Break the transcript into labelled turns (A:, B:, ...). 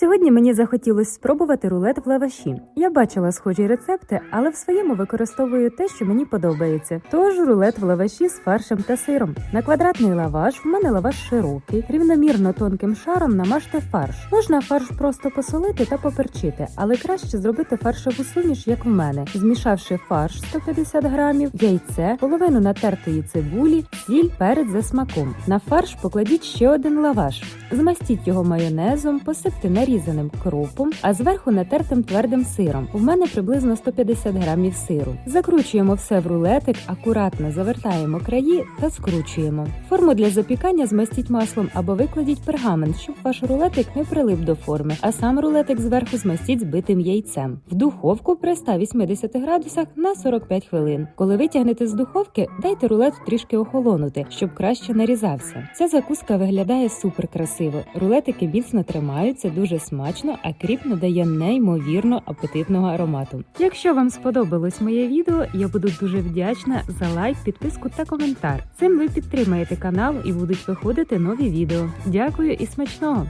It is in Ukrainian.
A: Сьогодні мені захотілося спробувати рулет в лаваші. Я бачила схожі рецепти, але в своєму використовую те, що мені подобається. Тож рулет в лаваші з фаршем та сиром. На квадратний лаваш в мене лаваш широкий, рівномірно тонким шаром намажте фарш. Можна фарш просто посолити та поперчити, але краще зробити фаршову суміш, як в мене, змішавши фарш 150 грамів, яйце, половину натертої цибулі, сіль, перець за смаком. На фарш покладіть ще один лаваш. Змастіть його майонезом, посипте нарізаним кропом, а зверху натертим твердим сиром. У мене приблизно 150 грамів сиру. Закручуємо все в рулетик, акуратно завертаємо краї та скручуємо. Форму для запікання змастіть маслом або викладіть пергамент, щоб ваш рулетик не прилип до форми, а сам рулетик зверху змастіть збитим яйцем. В духовку при 180 градусах на 45 хвилин. Коли витягнете з духовки, дайте рулет трішки охолонути, щоб краще нарізався. Ця закуска виглядає супер красиво. Рулетики міцно тримаються, дуже смачно, а кріп надає неймовірно апетитного аромату. Якщо вам сподобалось моє відео, я буду дуже вдячна за лайк, підписку та коментар. Цим ви підтримаєте канал і будуть виходити нові відео. Дякую і смачного!